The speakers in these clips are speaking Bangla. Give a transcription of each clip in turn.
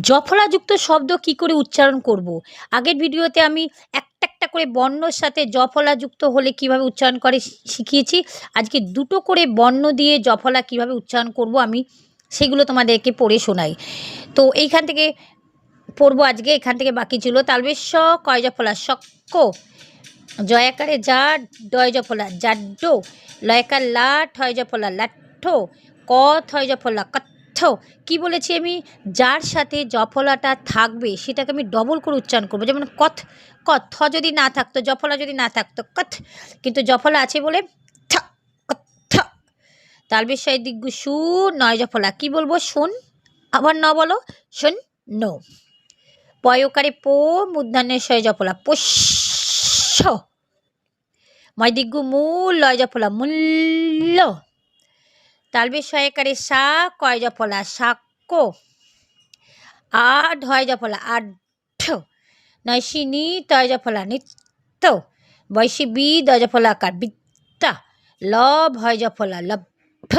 জফলাযুক্ত শব্দ কী করে উচ্চারণ করব? আগের ভিডিওতে আমি একটা একটা করে বর্ণর সাথে জফলাযুক্ত হলে কীভাবে উচ্চারণ করে শিখিয়েছি। আজকে দুটো করে বর্ণ দিয়ে জফলা কীভাবে উচ্চারণ করব আমি সেগুলো তোমাদেরকে পড়ে শোনাই। তো এইখান থেকে পড়ব আজকে, এখান থেকে বাকি ছিল তালবেশ কয় জফলা? শক্ক জয়াকারে যা ডয় জফলা। জাড্ড। লয়কার লা, ঠয় জফলা। লাঠ্ঠ। ক, থয় জফলা। কথ কি বলেছি আমি? যার সাথে জফলাটা থাকবে, সেটাকে আমি ডবল করে উচ্চারণ করব। যেমন কথ কথ যদি না থাকতো, জফলা যদি না থাকতো, কথ। কিন্তু জফলা আছে বলে কথ তালবেশয় দিগ্গু সু, নয় জফলা। কি বলব? শুন। আবার ন বলো? শুন, নো। পয়কারে পো মূর্ধান্যের শয় জফলা। পোষ্য। ময়দিগ্গু মূল, লয় জফলা। মূল্য। তালবে সহায়কারে সা কয় জফলা? সাক্য আট হয় জফলা। আঢ্য নয়সি নি তয় জফলা। নিত্য। বয়সী বি দয় জফলা আকার। বিদ্যা। লভ হয় জফলা। লভ্য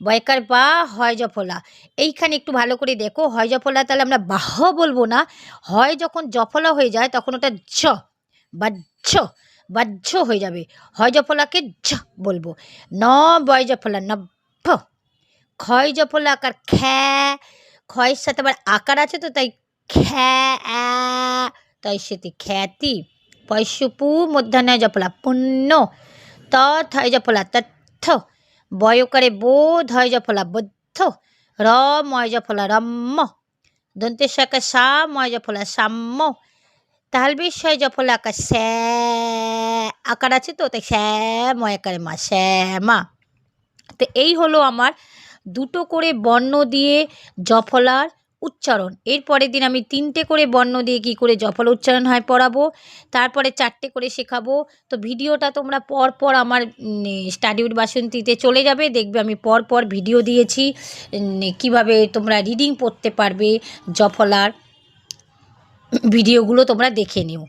বয়কার বা হয় জফলা। এইখানে একটু ভালো করে দেখো। হয় জফলা তাহলে আমরা বাহ বলব না। হয় যখন জফলা হয়ে যায় তখন ওটা ঝ। বাহ্য। বাহ্য হয়ে যাবে। হয় জফলাকে ঝ বলব। ন বয় জফলা। নভ্য ক্ষয় জফলা আকার খ্যা ক্ষয়ের সাথে আবার আকার আছে তো, তাই খ্যা তাই সেটি খ্যাতি। পয়সুপু মধ্যাহ্ন জফলা পুণ্য তথ হয় জফলা তথ্য, বয়কারে বোধ হয় জফলা বদ্ধ, র, ময় জফলা রম্য দন্তের শাখা সা, ময় জফলা সাম্য তালবেশ হয় জফলা আকার স্যা, আকার আছে তো, তাই শ্যাময় আকারে মা শ্যামা তো এই হলো আমার দুটো করে বর্ণ দিয়ে জফলার উচ্চারণ। এর পরের দিন আমি তিনটে করে বর্ণ দিয়ে কী করে জফল উচ্চারণ হয় পড়াবো, তারপরে চারটে করে শেখাবো। তো ভিডিওটা তোমরা পর পর আমার স্টাডিউড বাসন্তীতে চলে যাবে, দেখবে আমি পর পর ভিডিও দিয়েছি কীভাবে তোমরা রিডিং পড়তে পারবে জফলার ভিডিওগুলো তোমরা দেখে নিও।